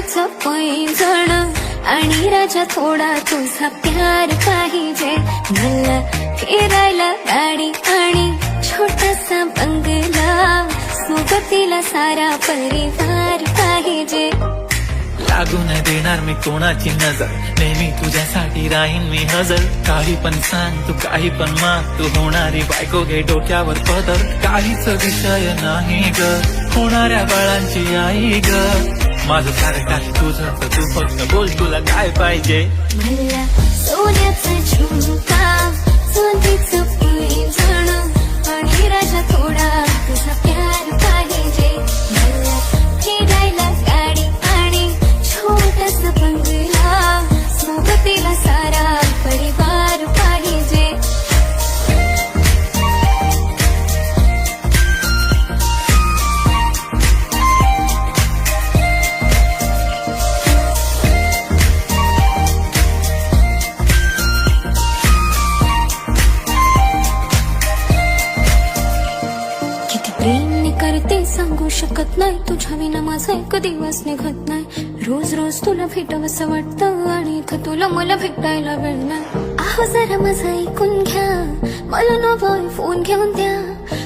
चांदीचं जण आणि राजा थोडा तुझा प्यार पाहिजे. मला फिरायला गाडी आणि छोटासा बंगला. सोबतीला सारा परिवार पाहिजे. लागू देणार मी कोणाची नजर? नेहमी तुझ्यासाठी राहीन मी हजर. काही पण सांग तू काही पण माग. तू होणारी बायको घे डोक्यावर पदर. काहीच विषय नाही ग. होणाऱ्या बाळांची आई ग. माझं सारं काही तुझं तर तू फक्त बोल तुला काय पाहिजे? मला सोन्याचा झुमका सोन्याचं पैंजण आणि राजा थोडा तुझा सांगू शकत नाही. तुझ्या विना माझा एक दिवस निघत नाही. रोज रोज तुला भेटावंसं वाटतं आणि इथं तुला मला भेटायला वेळ नाही. आहो जरा माझं ऐकून घ्या. मला नवं फोन घेऊन द्या.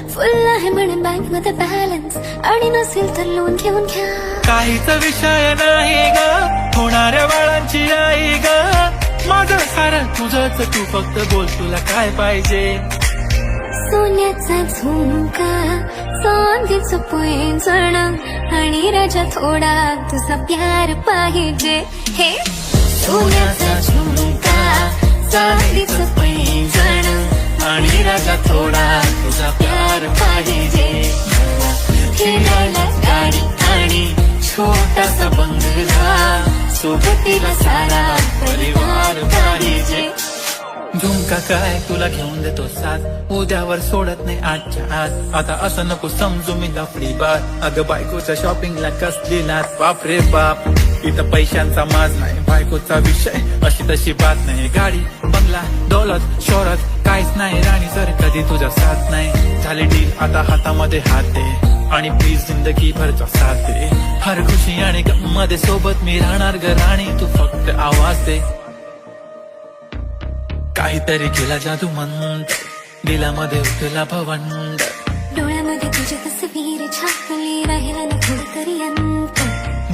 फुल आहे म्हणे बँकमध्ये बॅलन्स आणि नसेल तर लोन घेऊन घ्या. काहीच विषय नाही ग. होणाऱ्या बाळांची आई ग. माझं सारं तुझंच. तू फक्त बोल तुला काय पाहिजे? सोन्याचा झुमका. चांदीचं पैंजण आणि राजा थोडा तुझा प्यार पाहिजे. हे? सोन्याचा झुमका. चांदीचं पैंजण आणि राजा थोडा तुझा प्यार पाहिजे. खेळायला गाडी आणि छोटासा बंगला. सोबतीला सारा परिवार पाहिजे. झुमका काय? तुला घेऊन देतो साथ. उद्यावर सोडत नाही आजच्या आज. आता असं नको समजू मी लफडी बात. अगं बायकोच्या शॉपिंगला कसली नाच बाप रे बाप. इथं पैशांचा माज नाही बायकोचा विषय. अशी तशी बात नाही. गाडी बंगला दौलत शोरत काहीच नाही. राणी सर कधी तुझा साथ नाही. झाले डील आता हातामध्ये हात दे. आणि प्लीज जिंदगी भरचा साथ दे. हर खुशी आणि गममध्ये सोबत मी राहणार ग राणी. तू फक्त आवाज दे. काहीतरी केला जादू मंत दिलामध्ये उठला भवंड. डोळ्यामध्ये तुझी तसवीर छापली राहिला ना अंत.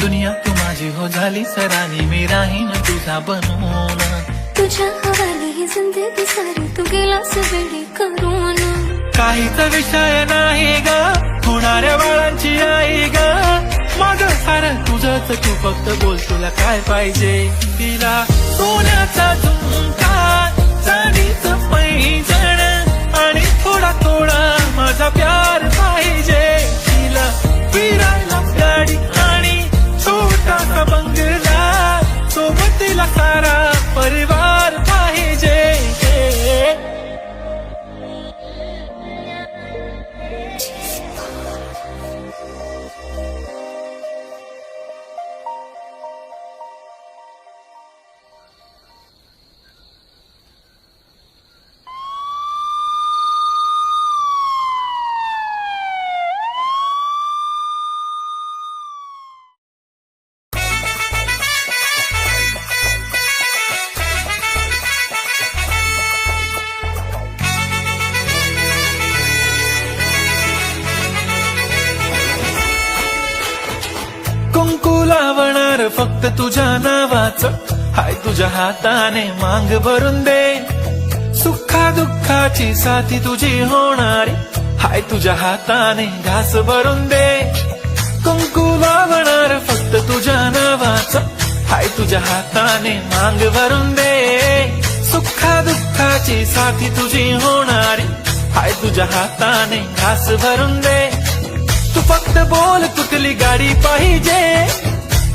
दुनिया तू माझी हो झाली सरानी मी राहीन तुझा बनवून तुझ्या हवाली ही जिंदगी सारी तू गेलास वेळी करून. काहीच विषय नाही ग होणाऱ्या बाळांची आई ग. माझं सारं तुझंच तू फक्त बोल तुला काय पाहिजे? तिला सोन्याचा झुमका चांदीचं जण आणि थोडा थोडा माझा प्यार पाहिजे. तिला फिरायला गाडी आणि छोटासा बंगला. सोबतीला सारा परिवार पाहिजे. लावणार फक्त तुझ्या नावाचं. हाय तुझ्या हाताने मांग भरून दे सुखा दुःखाची साथी तुझी होणारी. हाय तुझ्या हाताने घास भरून दे कुंकू लावणार फक्त तुझ्या नावाचं. हाय तुझ्या हाताने मांग भरून दे सुखा दुःखाची साथी तुझी होणारी. हाय तुझ्या हाताने घास भरून दे तू फक्त बोल कुठली गाडी पाहिजे.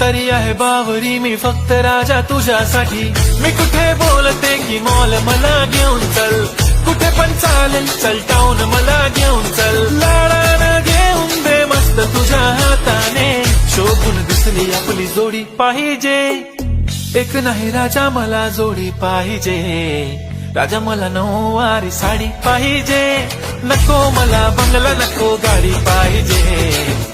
तरी आहे बावरी मी फक्त राजा तुझ्यासाठी. मी कुठे बोलते की मॉल मला घेऊन चल? कुठे पण चालेल चल टाऊन मला घेऊन चल. लाडाना घेऊन दे मस्त तुझ्या हाताने. शोभून दिसली आपली जोडी पाहिजे. एक नाही राजा मला जोडी पाहिजे. राजा मला नऊवारी साडी पाहिजे. नको मला बंगला नको गाडी पाहिजे.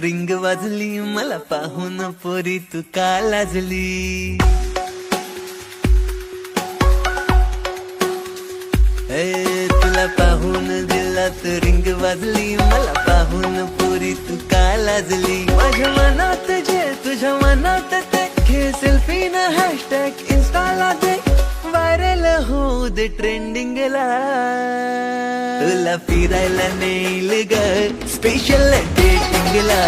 रिंग वाजली मला पाहून पोरी तू का लाजली? ए, तुला पाहून दिलात रिंग वाजली मला पाहून पोरी तू का लाजली? माझ्या मनात जे तुझ्या मनात ते घे सेल्फी ना हॅशटॅग इन्स्टाला दे. व्हायरल होऊ दे ट्रेंडिंगला तुला फिरायला नेईल ग स्पेशल डेटिंगला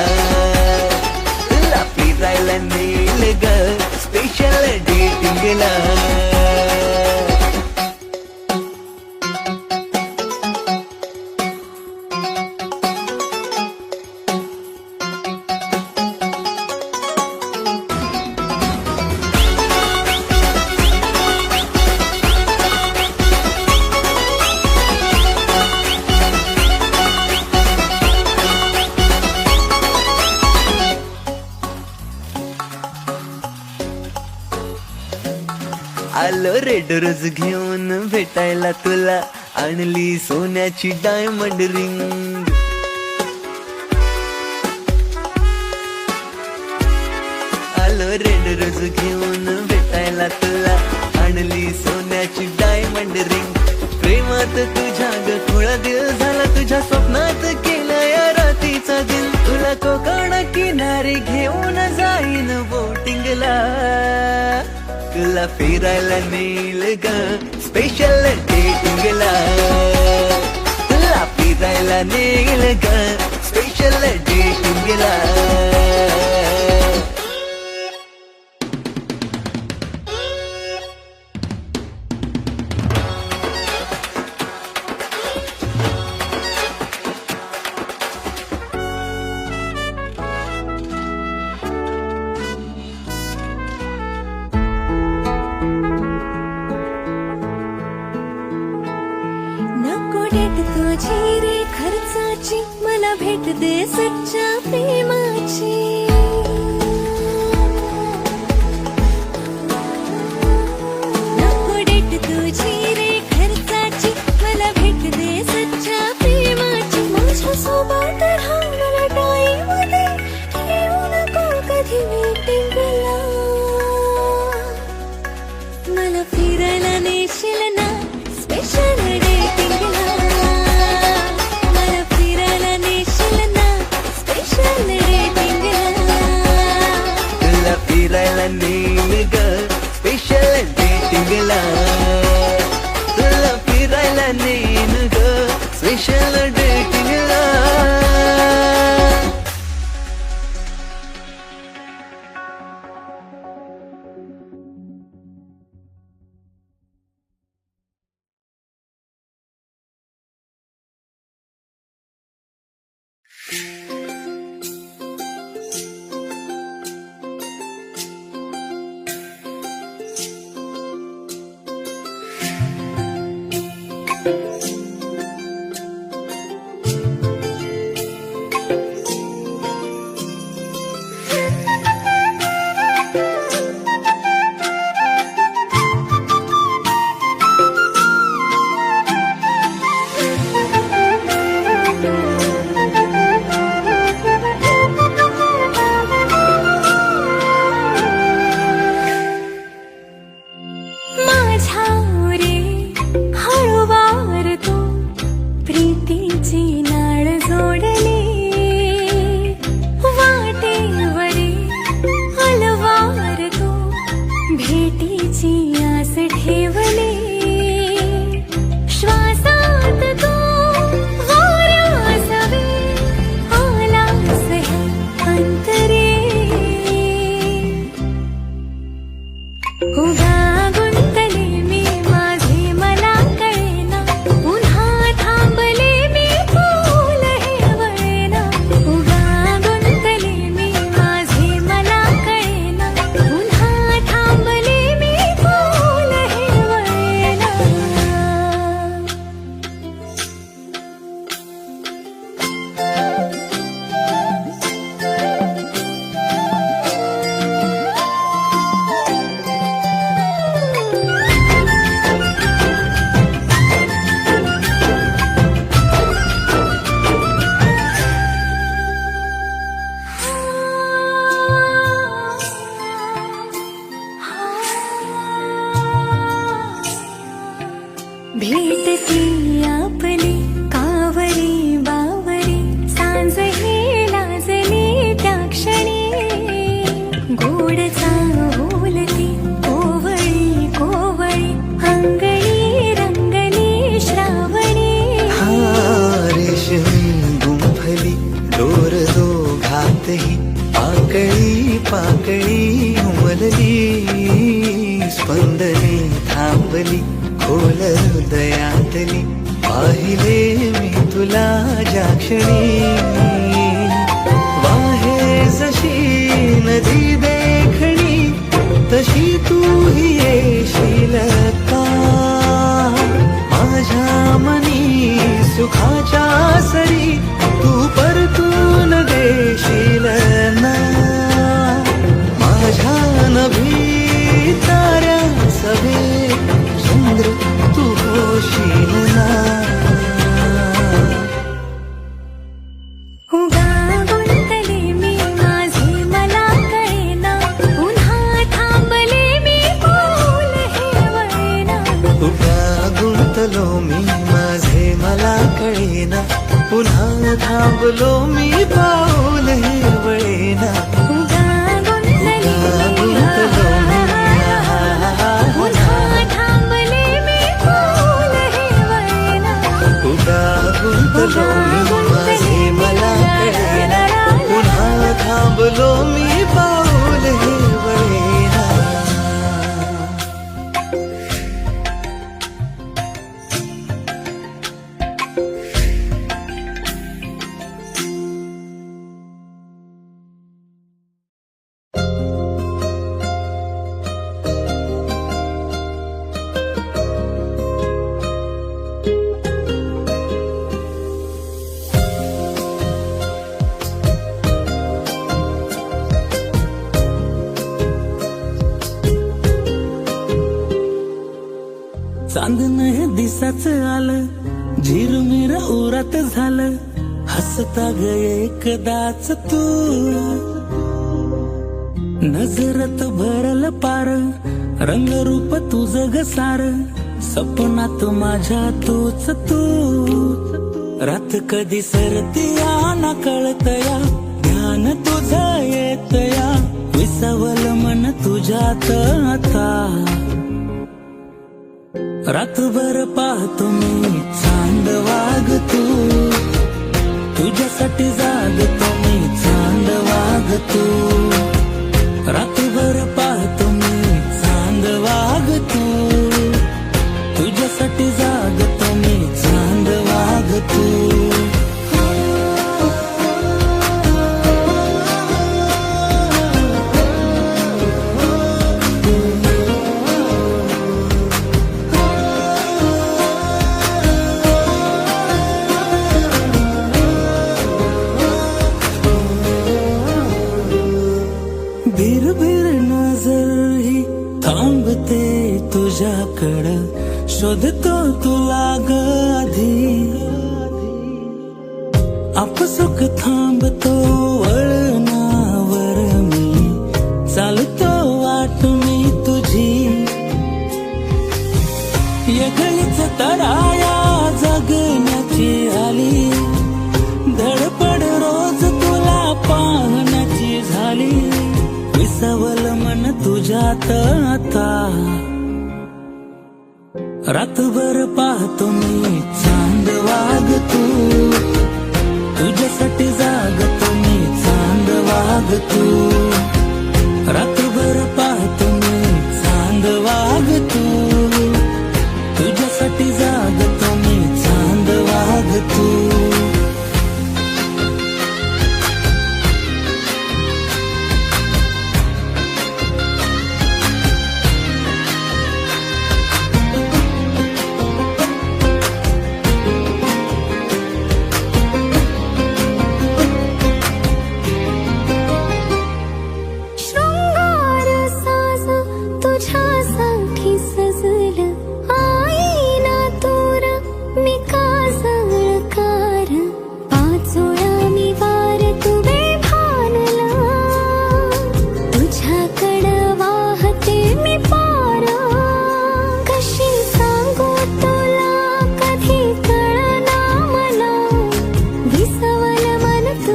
तुला फिरायला नेईल ग स्पेशल डेटिंगला आलो रेड रोज घेऊन भेटायला तुला. आणली सोन्याची डायमंड रिंग आलो रेड रोज घेऊन भेटायला तुला. आणली सोन्याची डायमंड रिंग प्रेमात तुझ्या ग थोडा दिल झाला तुझ्या स्वप्नात केला या रातीचा दिल तुला कोकण किनारी घेऊन जाईन बोटिंगला तुला फिरायला नेईल ग स्पेशल डेटिंगला तुला फिरायला नेईल ग स्पेशल डेटिंगला डेटिंग स्पेशल डेटिंगला तुला फिरायला नेन ग स्पेशल डेटिंगला स्पंदने थांबली खोल दयातली पाहिले मी तुला ज्या क्षणी वाहे जशी नदी देखणी तशी तू ही येशील का? माझ्या मनी सुखाच्या सरी तू परतून देशील ना? माझ्या नभी गुंतले मी माझे मला कळेना. पुन्हा थांबलो मी फूल झालं हसता ग एकदाच तू. नजरत भरल पार रंगरूप तुझ ग सार सपनात माझ्या तूच तू. रात कधी सरती या ना ध्यान तुझ येतया विसवल मन तुझ्यात आता. रातभर पाहतो मी चांद वाग तू तुझ्यासाठी जागतो मी चांद वागतो. रात्रभर पाहतो मी चांद वागतो. तुझ्यासाठी जागतो मी चांद वाग শোধ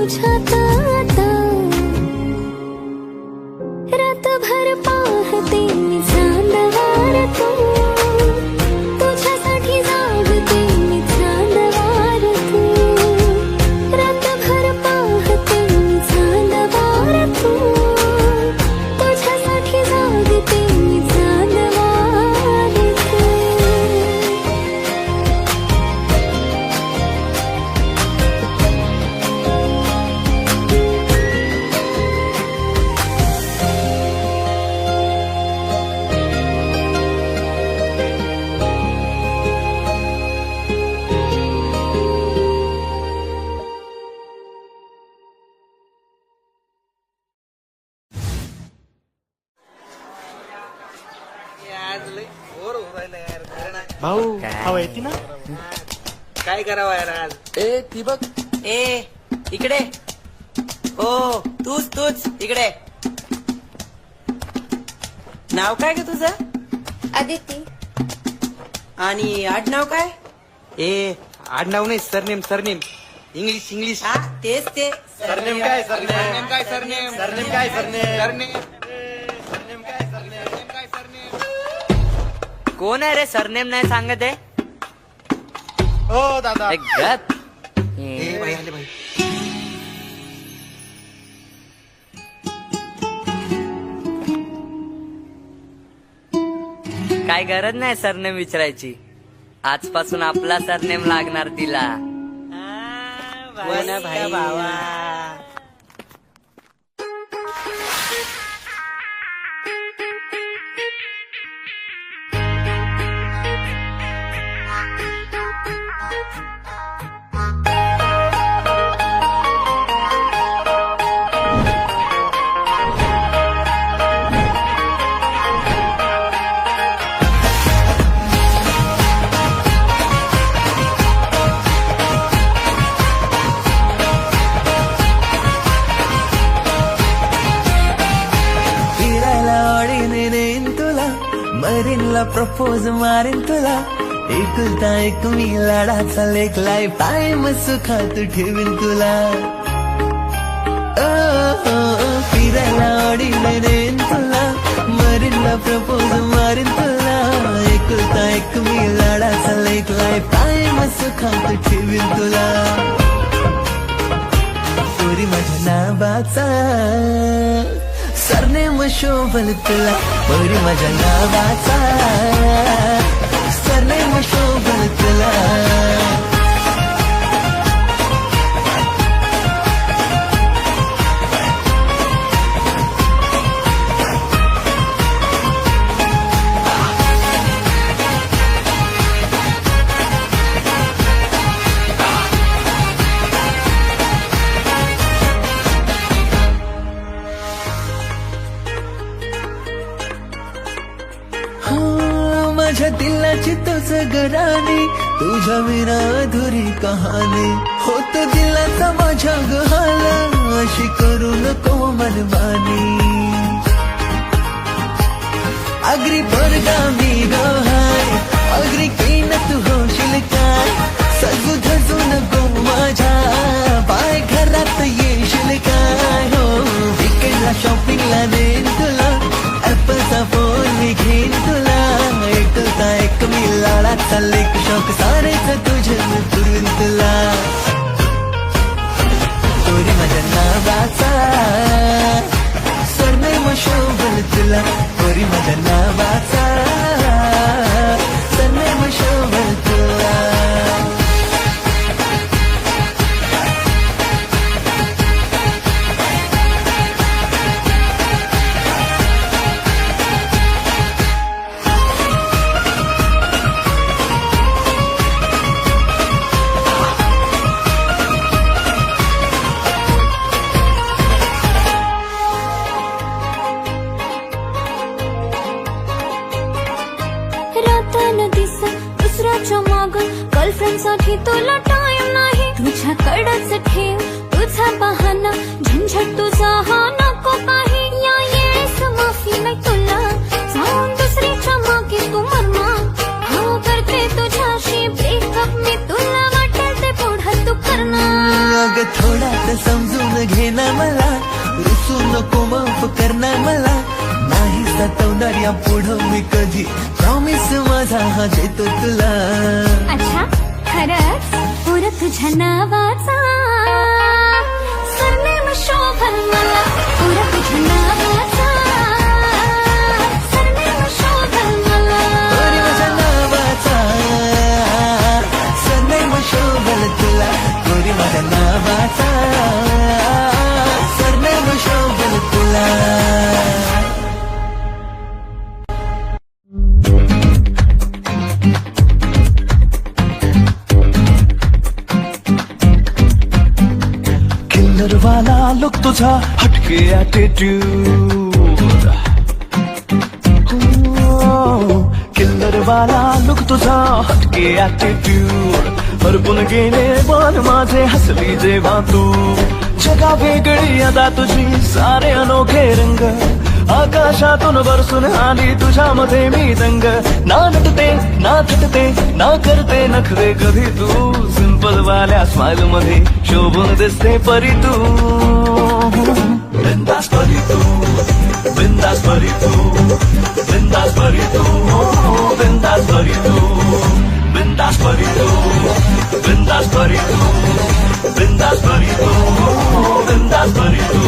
मन तुझ्यात आता येते ना? काय करावं यार आज? ए ती बघ. ए इकडे. ओ तूच तूच इकडे. नाव काय ग तुझं? अदिती आणि आडनाव काय? ए आडनाव नाही सरनेम सरनेम. English English. हा तेच ते. सरनेम काय सरनेम? काय सरनेम. सरनेम काय सरनेम? कोण आहे रे सरनेम नाही सांगत आहे? हो दादा. ए, गप. ए बाई आले बाई. काय गरज नाही सरनेम विचारायची. आजपासून आपला सरनेम लागणार तिला. हो पोज़ मारेन तुला. एकुलता एक मी लाडाचा लेख लाईफ टाइम सुखात ठेवीन तुला. फिरायला आवडीने नेईन तुला. मरीनला प्रपोज मारेन तुला. एकुलता एक मी लाडाचा लेख लाईफ टाइम सुखात ठेवीन तुला. पोरी माझ्या नावाचा. सरनेम शोभल तुला बरी माझ्या नावाचा. सरनेम शोभल तुला. दिलाची गराने तुझ्या विना अधुरी कहाणी. होत दिलाचा माझ्या गहाला अशी करू नको मनमानी. अग्री परगामी गहाय अग्री केन तू होशील काय? चालले शौक सारेच तुझे मी पुरवीन तुला तोरी माझ्या नावाचा. सरनेम शोभल तुला. तोरी माझ्या नावाचा रात्र दिस दुसऱ्याच्या माग. गर्लफ्रेंडसाठी तुला टाइम नाही. तुझ्याकडच ठेव तुझा बहाना. झंझट तुझा हा नको काही. या येस माफी नाही तुला. जाऊन दुसरीच्या मागे तू मरमा हो करते तुझ्याशी ब्रेकअप मी तुला वाटेल ते पुढं तू करणार. अग थोडा समजून घे ना मला. रुसू नको माफ करणार मला. नाही सतवणार या पुढं मी कधी. प्रॉमिस माझा हा देतो तुला अच्छा खरंच? पुर तुझ्या नावाचा. सरनेम शोभल मला. पुर तुझ्या नावाचा. सरनेम शोभल मला. तोरी माझ्या नावाचा. सरनेम शोभल तुला. माझ्या नावाचा. हो, लुक तुझा हटके ऍटिट्यूड किल्लर वाला लुक तुझा हटके ऍटिट्यूड हरपून गेले पण माझे हसली जेव्हा तू. जगा वेगळी अदा तुझी सारे अनोखे रंग. आकाशातून बरसून आली तुझ्यामध्ये मी दंग. ना नटते ना थटते ना करते नखरे कधी तू. सिंपल वाल्या स्माइलमध्ये शोभून दिसते परी तू. बिंदास परी तू बिंदास परी तू बिंदास परी तू हो, बिंदास परी तू बिंदास परी तू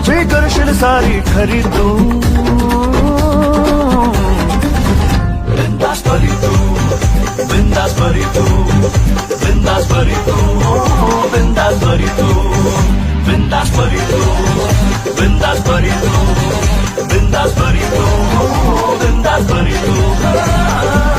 माझी करशील सारी खरी तू बिंदास परी तू बिंदास परी तू बिंदास परी तू हो, हो, बिंदास परी तू बिंदास परी तू बिंदास परी तू बिंदास परी तू हो, बिंदास परी तू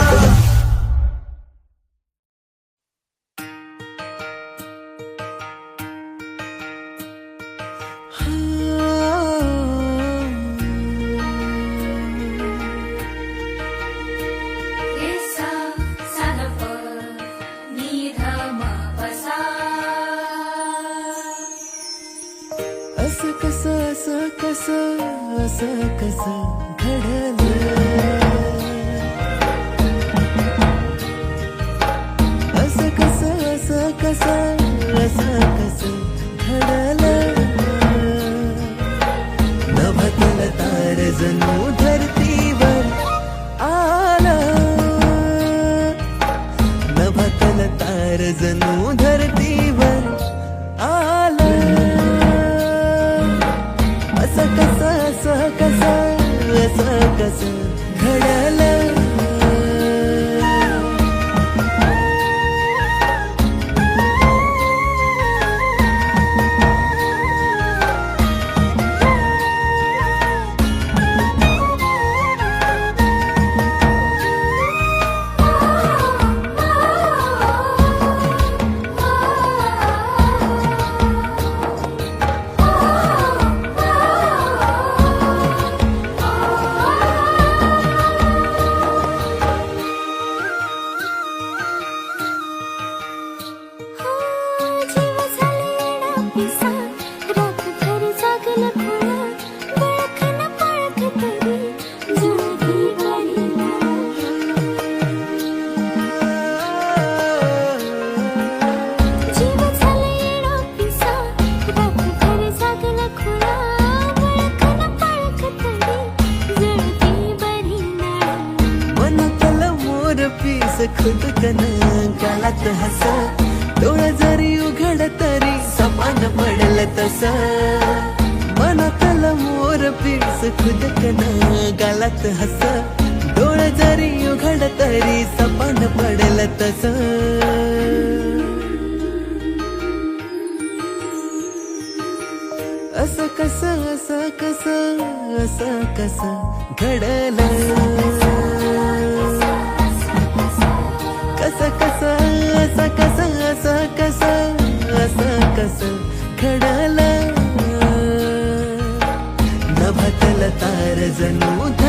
असं कस असं कस असं कस घडलं? कस कस असं कस असं कस असं कस घडलं? नभतल तार जणू